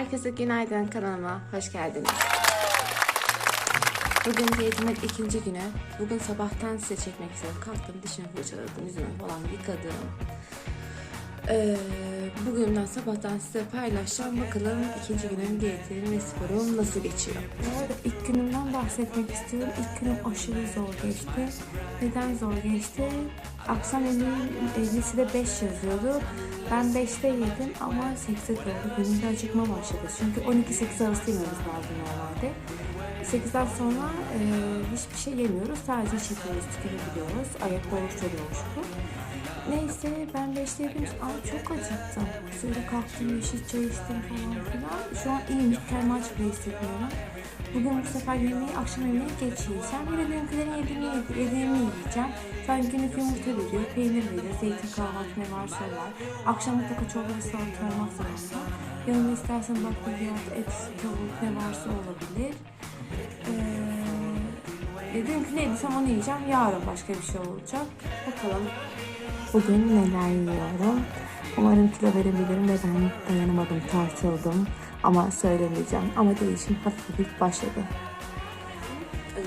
Herkese günaydın kanalıma hoş geldiniz. Bugün diyetimin ikinci günü. Bugün sabahtan size çekmek istedim. Kalktım dişimi fırçaladım, yüzümü falan yıkadım. Ee, bugünden sabahtan size paylaşacağım. Bakalım ikinci günüm diyetim ve sporum nasıl geçiyor. Bu arada günümden bahsetmek istiyorum. İlk günüm aşırı zor geçti. Neden zor geçti? Akşam yemeği listede de 5 yazıyordu. Ben 5'te yedim ama 8'e kaldı. Günümde acıkma başladı. Çünkü 12-8 arası yememiz lazım normalde. 8'den sonra e, hiçbir şey yemiyoruz. Sadece şekeriz, tüketebiliyoruz. Ayakta oluşturuyormuş bu. Neyse ben 5'te yedim. Ay çok acıktım. Sonra kalktım, yeşil çay içtim falan filan. Şu an iyiyim. Kendimi aç bile hissetmiyorum. Bugün bu sefer yemeği, akşam yemeği geç yiyeceğim. Bir de benimkilerin yediğini, yediğini yiyeceğim. Zaten günlük yumurta veriyor, peynir veriyor, zeytin kahvaltı ne varsa var. Akşam mutlaka çorba ve salata olmak zorunda. Yanına istersen bakliyat, et, tavuk ne varsa olabilir. Ee, dedim ki ne yediysem onu yiyeceğim. Yarın başka bir şey olacak. Bakalım. Bugün neler yiyorum. Umarım kilo verebilirim ve ben dayanamadım, tartıldım. Ama söylemeyeceğim. Ama değişim hafif hafif başladı.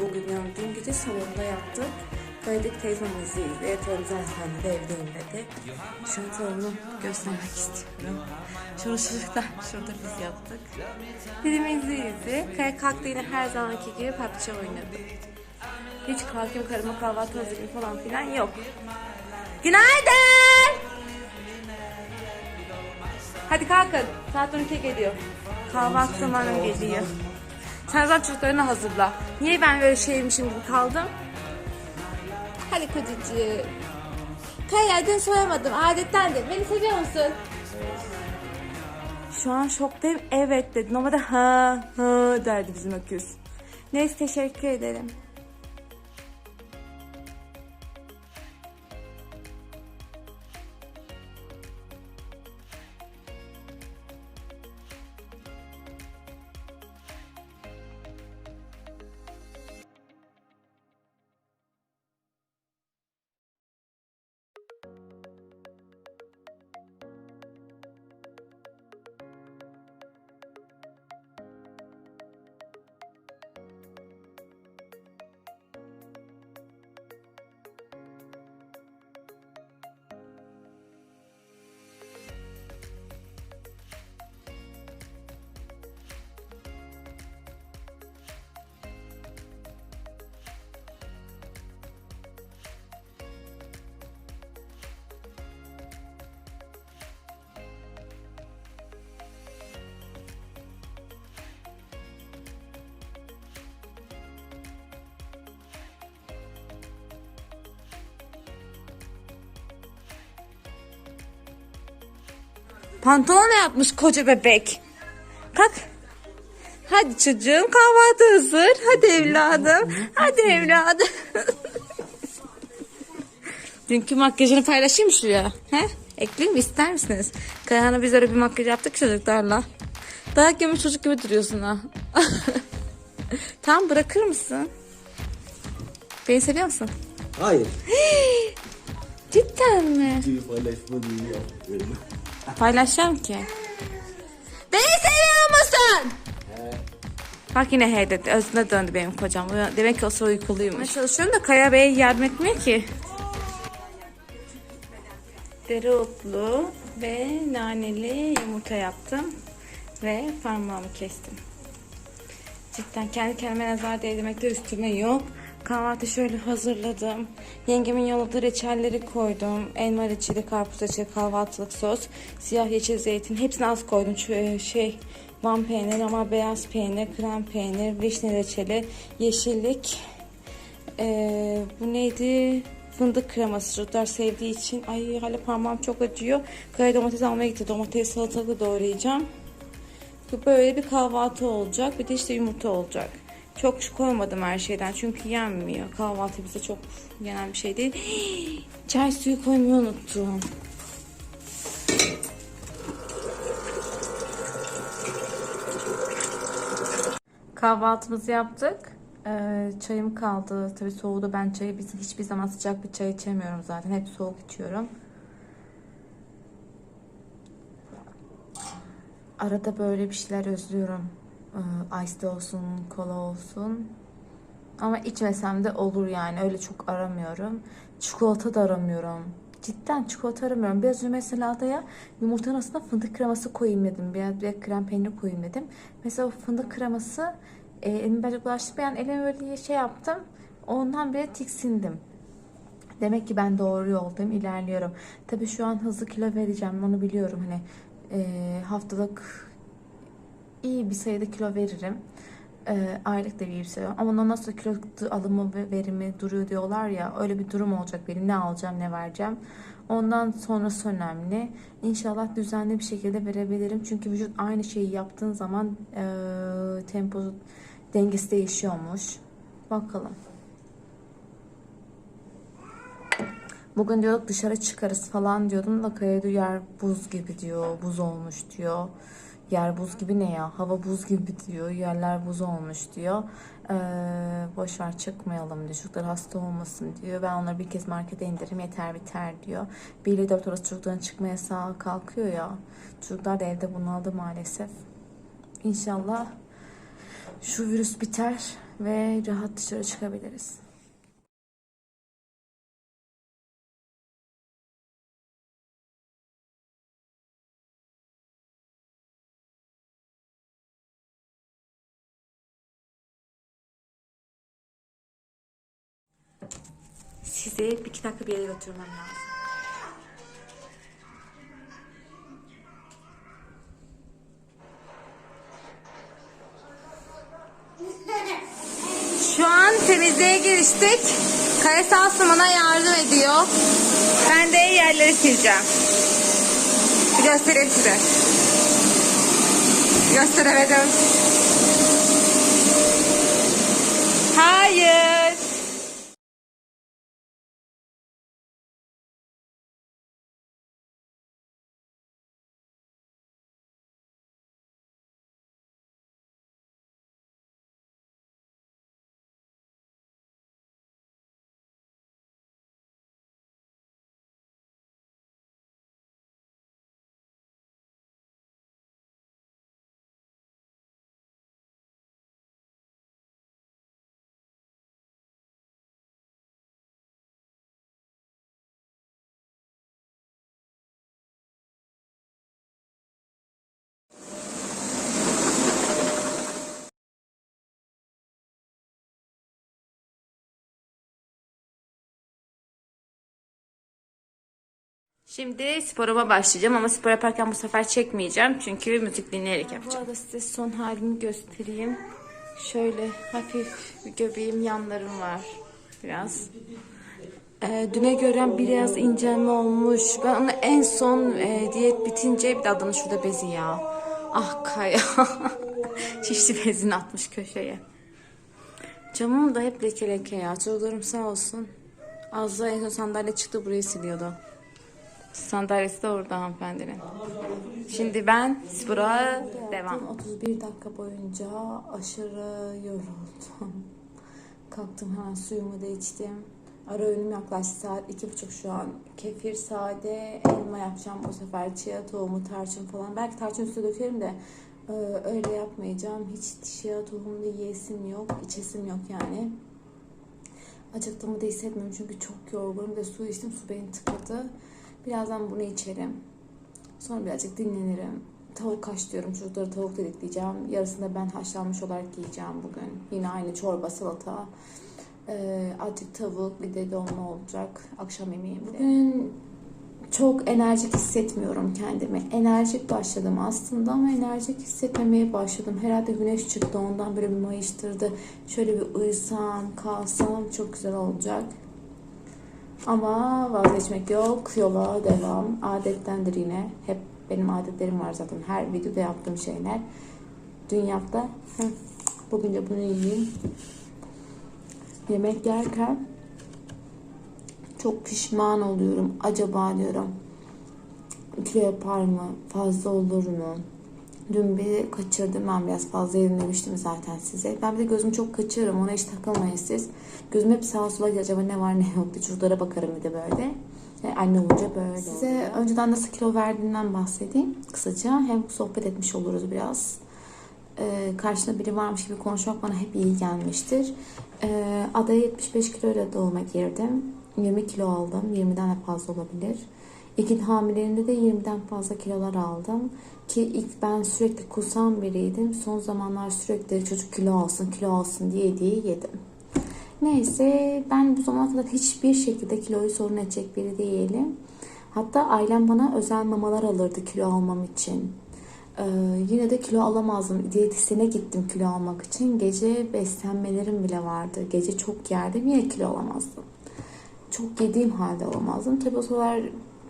Bugün dün gece salonda yattık. Kaydık telefonumuzu izleyelim zaten de evdeyim dedi. Şu an göstermek istiyorum. Şurada çocuklar, şurada biz yaptık. Filmimizi izle. Kaya kalktı yine her zamanki gibi PUBG oynadı. Hiç kalkayım karıma kahvaltı hazırlayayım falan filan yok. Günaydın! Hadi kalkın. Saat 12 geliyor. Kahvaltı zamanım geliyor. Sen zaten çocuklarını hazırla. Niye ben böyle şeymişim gibi kaldım? Hadi kocacığım. Kaya dün soyamadım. Adettendir. Beni seviyor musun? Şu an şoktayım. Evet dedi. Normalde ha ha derdi bizim öküz. Neyse teşekkür ederim. Pantolon yapmış koca bebek. Kalk. Hadi çocuğum kahvaltı hazır. Hadi evladım. Hadi evladım. Dünkü makyajını paylaşayım şuraya. He? Ekleyeyim mi ister misiniz? Kayahan'a biz öyle bir makyaj yaptık çocuklarla. Dayak yemiş çocuk gibi duruyorsun ha. tamam bırakır mısın? Beni seviyor musun? Hayır. Cidden mi? Paylaşacağım ki. Beni seviyor musun? Bak yine he dedi. Özüne döndü benim kocam. Demek ki o sıra uykuluymuş. Ben çalışıyorum da Kaya Bey yardım etmiyor ki. Dereotlu ve naneli yumurta yaptım. Ve parmağımı kestim. Cidden kendi kendime nazar değdirmekte üstüme yok. Kahvaltı şöyle hazırladım. Yengemin yolladığı reçelleri koydum. Elma reçeli, karpuz reçeli, kahvaltılık sos, siyah yeşil zeytin. Hepsini az koydum. Şu, şey, van peynir ama beyaz peynir, krem peynir, vişne reçeli, yeşillik. Ee, bu neydi? Fındık kreması çocuklar sevdiği için. Ay hala parmağım çok acıyor. Kaya domates almaya gitti. Domates salatalık doğrayacağım. Böyle bir kahvaltı olacak. Bir de işte yumurta olacak. Çok koymadım her şeyden çünkü yenmiyor. Kahvaltı bize çok yenen bir şey değil. Çay suyu koymayı unuttum. Kahvaltımızı yaptık. Ee, çayım kaldı. Tabii soğudu. Ben çayı biz hiçbir zaman sıcak bir çay içemiyorum zaten. Hep soğuk içiyorum. Arada böyle bir şeyler özlüyorum. Ee, Ice olsun, kola olsun. Ama içmesem de olur yani. Öyle çok aramıyorum. Çikolata da aramıyorum. Cidden çikolata aramıyorum. Biraz önce mesela adaya yumurtanın arasına fındık kreması koyayım dedim. Biraz bir krem peynir koyayım dedim. Mesela o fındık kreması e, elimi birazcık bulaştı. Ben elime böyle şey yaptım. Ondan bile tiksindim. Demek ki ben doğru yoldayım, ilerliyorum. Tabii şu an hızlı kilo vereceğim, onu biliyorum. Hani e, haftalık iyi bir sayıda kilo veririm. E, aylık da bir sayı. Ama ondan sonra kilo alımı ve verimi duruyor diyorlar ya. Öyle bir durum olacak benim. Ne alacağım, ne vereceğim. Ondan sonrası önemli. İnşallah düzenli bir şekilde verebilirim. Çünkü vücut aynı şeyi yaptığın zaman e, tempo dengesi değişiyormuş. Bakalım. Bugün diyorduk dışarı çıkarız falan diyordum da Kaya yer buz gibi diyor. Buz olmuş diyor. Yer buz gibi ne ya? Hava buz gibi diyor. Yerler buz olmuş diyor. Ee, boş ver çıkmayalım diyor. Çocuklar hasta olmasın diyor. Ben onları bir kez markete indiririm yeter biter diyor. 1 ile 4 arası çocukların çıkma yasağı kalkıyor ya. Çocuklar da evde bunaldı maalesef. İnşallah şu virüs biter ve rahat dışarı çıkabiliriz. Sizi bir iki dakika bir yere götürmem lazım. Şu an temizliğe giriştik. Kaya sağ olsun bana yardım ediyor. Ben de yerleri sileceğim. Bir göstereyim size. Gösteremedim. Hayır. Şimdi sporuma başlayacağım ama spor yaparken bu sefer çekmeyeceğim. Çünkü müzik dinleyerek yapacağım. Bu arada size son halimi göstereyim. Şöyle hafif göbeğim yanlarım var. Biraz. Ee, düne göre biraz incelme olmuş. Ben onu en son e, diyet bitince bir de adını şurada bezi ya. Ah Kaya. Şişli bezini atmış köşeye. Camım da hep leke leke ya. Çocuklarım sağ olsun. Az da en son sandalye çıktı burayı siliyordu. Sandalyesi de orada hanımefendinin. Şimdi ben spora devam. 31 dakika boyunca aşırı yoruldum. Kalktım hemen suyumu da içtim. Ara öğünüm yaklaştı saat iki buçuk şu an. Kefir, sade, elma yapacağım bu sefer. Chia tohumu, tarçın falan. Belki tarçın üstüne dökerim de e, öyle yapmayacağım. Hiç chia tohumlu yiyesim yok, içesim yok yani. Acıktığımı da hissetmiyorum çünkü çok yorgunum. De su içtim, su beni tıkadı. Birazdan bunu içerim. Sonra birazcık dinlenirim. Tavuk haşlıyorum. Çocuklara tavuk dedikleyeceğim. Yarısında ben haşlanmış olarak yiyeceğim bugün. Yine aynı çorba, salata. Ee, azıcık tavuk, bir de dolma olacak. Akşam yemeğimde. Bugün çok enerjik hissetmiyorum kendimi. Enerjik başladım aslında ama enerjik hissetmemeye başladım. Herhalde güneş çıktı ondan böyle bir mayıştırdı. Şöyle bir uyusam, kalsam çok güzel olacak. Ama vazgeçmek yok. Yola devam. Adettendir yine. Hep benim adetlerim var zaten. Her videoda yaptığım şeyler. Dün yaptı. Bugün de bunu yiyeyim. Yemek yerken çok pişman oluyorum. Acaba diyorum kilo yapar mı? Fazla olur mu? Dün bir kaçırdım ben biraz fazla demiştim zaten size. Ben bir de gözümü çok kaçırırım ona hiç takılmayın siz. Gözüm hep sağa sola gidiyor acaba ne var ne yok diye çocuklara bakarım bir de böyle. Yani anne olunca böyle Size önceden nasıl kilo verdiğimden bahsedeyim kısaca. Hem sohbet etmiş oluruz biraz. Ee, karşında biri varmış gibi konuşmak bana hep iyi gelmiştir. Ee, adaya 75 kilo ile doğuma girdim. 20 kilo aldım. 20'den de fazla olabilir. İlk hamileliğimde de 20'den fazla kilolar aldım. Ki ilk ben sürekli kusan biriydim. Son zamanlar sürekli çocuk kilo alsın, kilo alsın diye diye yedim. Neyse ben bu zamana kadar hiçbir şekilde kiloyu sorun edecek biri değilim. Hatta ailem bana özel mamalar alırdı kilo almam için. Ee, yine de kilo alamazdım. Diyetisyene gittim kilo almak için. Gece beslenmelerim bile vardı. Gece çok yerdim yine kilo alamazdım. Çok yediğim halde alamazdım. Tabii o sıralar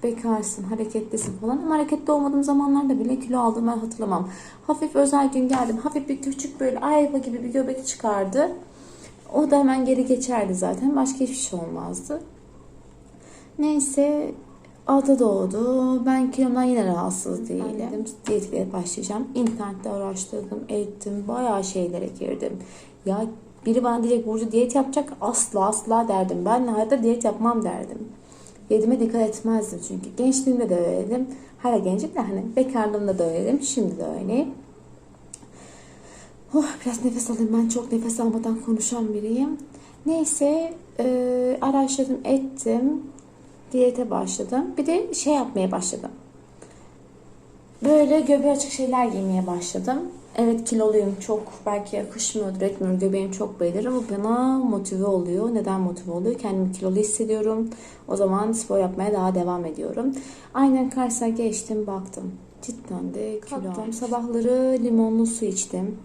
bekarsın, hareketlisin falan. Ama hareketli olmadığım zamanlarda bile kilo aldığımı ben hatırlamam. Hafif özel gün geldim. Hafif bir küçük böyle ayva gibi bir göbek çıkardı. O da hemen geri geçerdi zaten. Başka hiçbir şey olmazdı. Neyse Ada doğdu. Ben kilomdan yine rahatsız değilim. Diyetiyle başlayacağım. İnternette araştırdım, ettim. Bayağı şeylere girdim. Ya biri bana diyecek Burcu diyet yapacak. Asla asla derdim. Ben hayatta diyet yapmam derdim. Yediğime dikkat etmezdim çünkü. Gençliğimde de öyleydim. Hala gencim de hani bekarlığımda da öyleydim. Şimdi de öyleyim. Oh, biraz nefes alayım. Ben çok nefes almadan konuşan biriyim. Neyse e, araştırdım, ettim. Diyete başladım. Bir de şey yapmaya başladım. Böyle göbeği açık şeyler giymeye başladım. Evet kiloluyum. Çok belki yakışmıyordur, etmiyor. Göbeğim çok belir ama bana motive oluyor. Neden motive oluyor? Kendimi kilolu hissediyorum. O zaman spor yapmaya daha devam ediyorum. Aynen karşısına geçtim, baktım. Cidden de kilo aldım. Sabahları limonlu su içtim.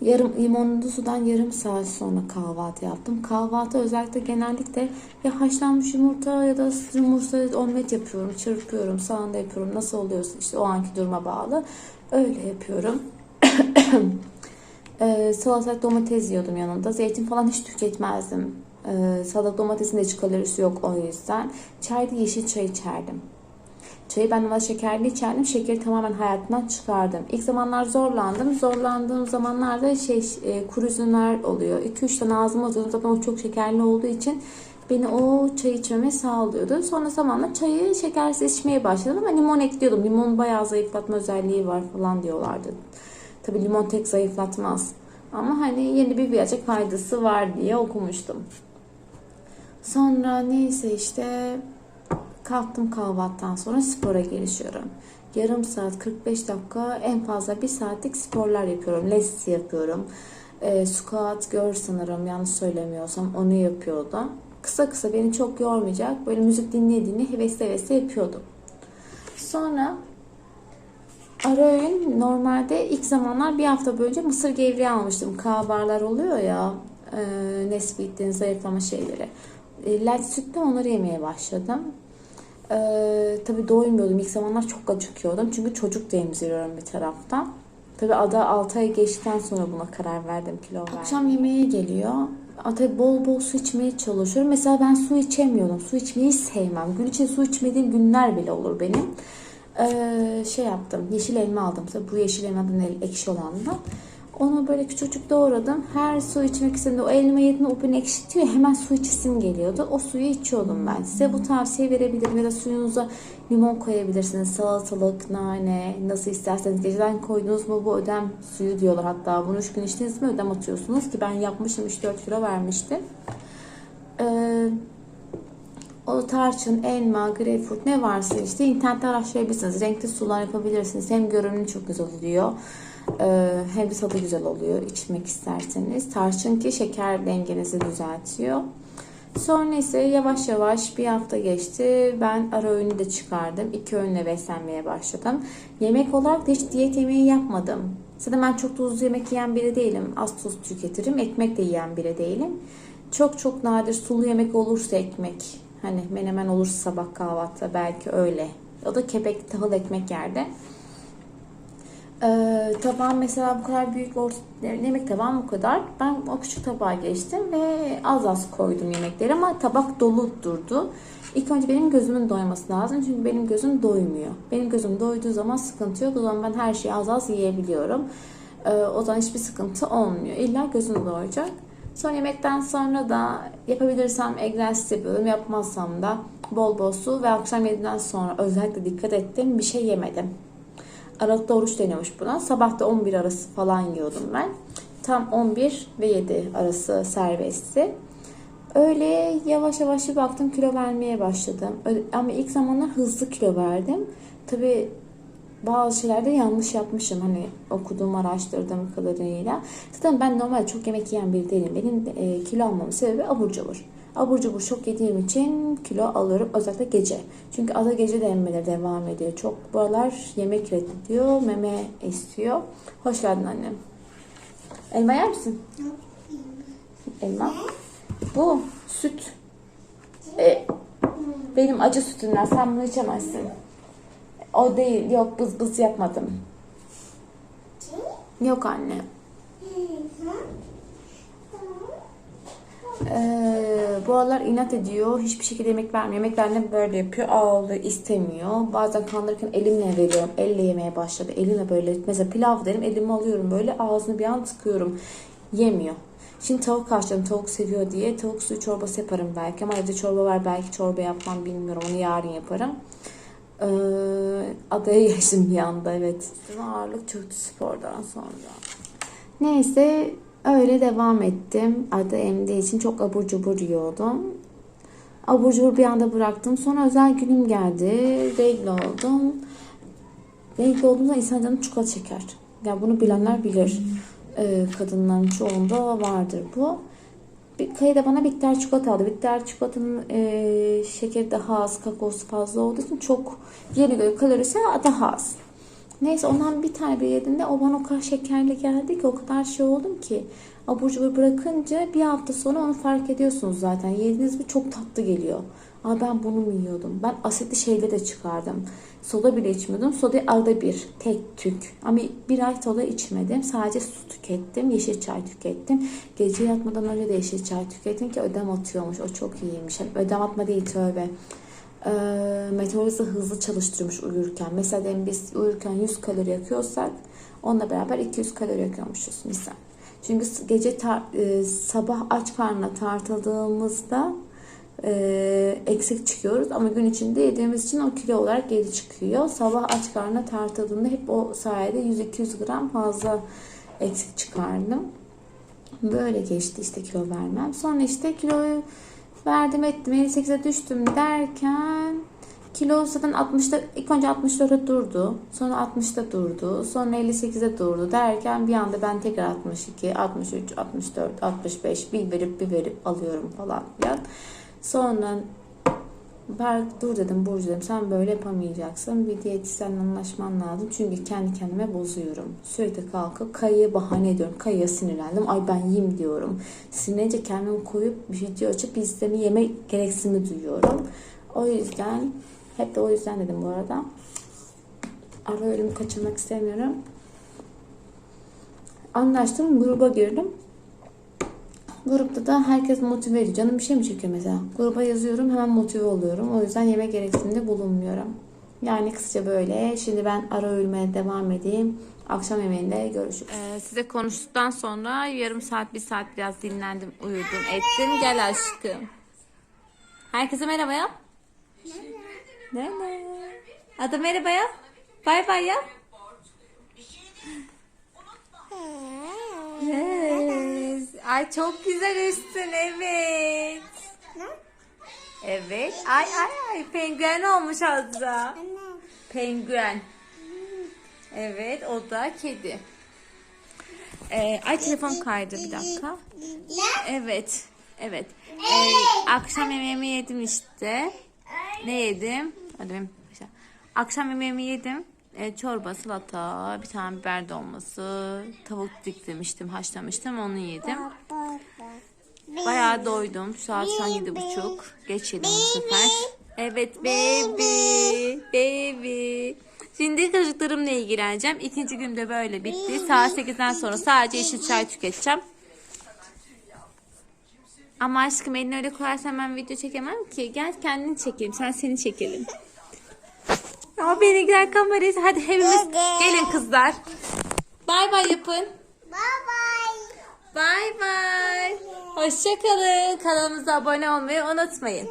Yarım limonlu sudan yarım saat sonra kahvaltı yaptım. Kahvaltı özellikle genellikle ya haşlanmış yumurta ya da yumurta omlet yapıyorum, çırpıyorum, sağında yapıyorum. Nasıl oluyorsa işte o anki duruma bağlı. Öyle yapıyorum. ee, salatalık domates yiyordum yanında. Zeytin falan hiç tüketmezdim. Ee, salatalık domatesin de hiç kalorisi yok o yüzden. Çayda yeşil çay içerdim. Çayı ben ona şekerli içerdim. Şekeri tamamen hayatımdan çıkardım. İlk zamanlar zorlandım. Zorlandığım zamanlarda şey e, kuru üzümler oluyor. 2-3 tane ağzıma atıyordum. Zaten o çok şekerli olduğu için beni o çay içmeme sağlıyordu. Sonra zamanla çayı şekersiz içmeye başladım ama limon ekliyordum. Limon bayağı zayıflatma özelliği var falan diyorlardı. Tabi limon tek zayıflatmaz. Ama hani yeni bir birazcık faydası var diye okumuştum. Sonra neyse işte Kalktım kahvaltıdan sonra spora girişiyorum. Yarım saat 45 dakika en fazla bir saatlik sporlar yapıyorum. Lesi yapıyorum. E, squat gör sanırım yanlış söylemiyorsam onu yapıyordum. Kısa kısa beni çok yormayacak böyle müzik dinleye dinleye hevesli hevesli yapıyordum. Sonra ara öğün normalde ilk zamanlar bir hafta boyunca mısır gevreği almıştım. Kahvarlar oluyor ya e, Nesquik'ten zayıflama şeyleri. E, light sütle onları yemeye başladım. Ee, tabii doymuyordum. İlk zamanlar çok acıkıyordum. Çünkü çocuk da emziriyorum bir taraftan. Tabii ada 6 ay geçtikten sonra buna karar verdim kilo verdim. Akşam yemeğe geliyor. Tabii bol bol su içmeye çalışıyorum. Mesela ben su içemiyorum. Su içmeyi sevmem. Gün içinde su içmediğim günler bile olur benim. Ee, şey yaptım. Yeşil elma aldım. Tabii bu yeşil elmadan ekşi olandan. Onu böyle küçücük doğradım. Her su içmek istediğimde o elma yediğinde o beni ekşitiyor. Hemen su içisim geliyordu. O suyu içiyordum ben. Size bu tavsiye verebilirim. Ya da suyunuza limon koyabilirsiniz. Salatalık, nane nasıl isterseniz. Geceden koydunuz mu bu ödem suyu diyorlar hatta. Bunu 3 gün içtiniz mi ödem atıyorsunuz. Ki ben yapmıştım 3-4 kilo vermiştim. Ee, o tarçın, elma, greyfurt ne varsa işte internette araştırabilirsiniz. Renkli sular yapabilirsiniz. Hem görünümü çok güzel oluyor. Ee, de tadı güzel oluyor içmek isterseniz. Tarçın ki şeker dengenizi düzeltiyor. Sonra ise yavaş yavaş bir hafta geçti. Ben ara öğünü de çıkardım. İki öğünle beslenmeye başladım. Yemek olarak da hiç diyet yemeği yapmadım. Zaten ben çok tuzlu yemek yiyen biri değilim. Az tuz tüketirim. Ekmek de yiyen biri değilim. Çok çok nadir sulu yemek olursa ekmek. Hani menemen olursa sabah kahvaltıda belki öyle. O da kepek tahıl ekmek yerde. Ee, tabağım mesela bu kadar büyük orta, yemek tabağım bu kadar. Ben o küçük tabağa geçtim ve az az koydum yemekleri ama tabak dolu durdu. İlk önce benim gözümün doyması lazım çünkü benim gözüm doymuyor. Benim gözüm doyduğu zaman sıkıntı yok. O zaman ben her şeyi az az yiyebiliyorum. Ee, o zaman hiçbir sıkıntı olmuyor. İlla gözüm doyacak. Sonra yemekten sonra da yapabilirsem egzersiz yapıyorum. Yapmazsam da bol bol su ve akşam yediden sonra özellikle dikkat ettim bir şey yemedim. Aralıkta oruç deniyormuş buna. Sabah da 11 arası falan yiyordum ben. Tam 11 ve 7 arası serbestti. Öyle yavaş yavaş bir baktım kilo vermeye başladım. Ama ilk zamanlar hızlı kilo verdim. Tabii bazı şeylerde yanlış yapmışım. Hani okuduğum, araştırdığım kadarıyla. Zaten ben normalde çok yemek yiyen biri değilim. Benim e, kilo almamın sebebi abur cubur. Abur cubur çok yediğim için kilo alıyorum. Özellikle gece. Çünkü ada gece de emmeleri devam ediyor. Çok buralar yemek reddediyor. Meme istiyor. Hoş geldin annem. Elma yer misin? Elma. Bu süt. E, benim acı sütümden. Sen bunu içemezsin. O değil. Yok bız bız yapmadım. Yok anne. Ee, bu aralar inat ediyor. Hiçbir şekilde yemek vermiyor. Yemeklerini böyle yapıyor. Ağlıyor, istemiyor. Bazen kandırırken elimle veriyorum. Elle yemeye başladı. Elimle böyle mesela pilav derim. Elimi alıyorum böyle ağzını bir an tıkıyorum. Yemiyor. Şimdi tavuk haşladım. Tavuk seviyor diye. Tavuk suyu çorbası yaparım belki. Ama evde çorba var. Belki çorba yapmam bilmiyorum. Onu yarın yaparım. Ee, adaya geçtim bir anda evet. Üstüme ağırlık çöktü spordan sonra. Neyse öyle devam ettim. Ada emdiği için çok abur cubur yiyordum. Abur cubur bir anda bıraktım. Sonra özel günüm geldi. Regl oldum. Regl olduğunda insan canı çikolata çeker. Yani bunu bilenler bilir. Ee, kadınların çoğunda vardır bu. Kayı da bana bitter çikolata aldı. Bitter çikolatanın e, şekeri daha az, kakaosu fazla olduğu için çok yeni göre kalorisi daha az. Neyse ondan bir tane bir yediğimde o bana o kadar şekerli geldi ki o kadar şey oldum ki abur cubur bırakınca bir hafta sonra onu fark ediyorsunuz zaten. Yediğiniz bir çok tatlı geliyor. Aa ben bunu mu yiyordum? Ben asitli şeyleri de çıkardım. Soda bile içmiyordum. Soda arada bir. Tek tük. Ama bir ay soda içmedim. Sadece su tükettim. Yeşil çay tükettim. Gece yatmadan önce de yeşil çay tükettim ki ödem atıyormuş. O çok iyiymiş. Yani ödem atma değil tövbe. Ee, metabolizma hızlı çalıştırmış uyurken. Mesela biz uyurken 100 kalori yakıyorsak onunla beraber 200 kalori yakıyormuşuz misal. Çünkü gece tar- e, sabah aç karnına tartıldığımızda e, eksik çıkıyoruz ama gün içinde yediğimiz için o kilo olarak geri çıkıyor. Sabah aç karnına tartıldığında hep o sayede 100-200 gram fazla eksik çıkardım. Böyle geçti işte kilo vermem. Sonra işte kiloyu verdim ettim 58'e düştüm derken kilo zaten 60'da ilk önce 64'e durdu. Sonra 60'da durdu. Sonra 58'e durdu derken bir anda ben tekrar 62, 63, 64, 65 bir verip bir verip alıyorum falan filan. Sonra Berk dur dedim Burcu dedim sen böyle yapamayacaksın. Bir diyetisyenle anlaşman lazım. Çünkü kendi kendime bozuyorum. Sürekli kalkıp kayıya bahane ediyorum. Kayıya sinirlendim. Ay ben yiyeyim diyorum. Sinirlenince kendimi koyup bir video açıp izlemi yeme gereksinimi duyuyorum. O yüzden hep de o yüzden dedim bu arada. Ara ölümü kaçırmak istemiyorum. Anlaştım. Gruba girdim. Grupta da herkes motive ediyor. Canım bir şey mi çekiyor mesela? Gruba yazıyorum hemen motive oluyorum. O yüzden yemek gereksinimde bulunmuyorum. Yani kısaca böyle. Şimdi ben ara öğülmeye devam edeyim. Akşam yemeğinde görüşürüz. Ee, size konuştuktan sonra yarım saat, bir saat biraz dinlendim, uyudum, ettim. Gel aşkım. Herkese merhaba yap. Merhaba. Ada merhaba yap. Bay bay yap. Evet. Ay çok güzel üstün evet. Evet. Ay ay ay penguen olmuş Azra. Penguen. Evet o da kedi. Ee, ay telefon kaydı bir dakika. Evet. Evet. Ee, akşam yemeğimi yedim işte. Ne yedim? Hadi benim- Akşam yemeğimi yedim. Ee, çorba, salata, bir tane biber dolması, tavuk diklemiştim, haşlamıştım, onu yedim. Bayağı doydum. Saat şu an yedi buçuk. Geç yedim bu sefer. Evet baby. Baby. Şimdi çocuklarımla ilgileneceğim. İkinci günde böyle bitti. Saat 8'den sonra sadece yeşil çay tüketeceğim. Ama aşkım elini öyle koyarsan ben video çekemem ki. Gel kendini çekelim. Sen seni çekelim. Ama beni gel kamerayı. Hadi hepimiz gelin kızlar. Bay bay yapın. Bye. Bay bay. Yeah. Hoşçakalın. Kanalımıza abone olmayı unutmayın.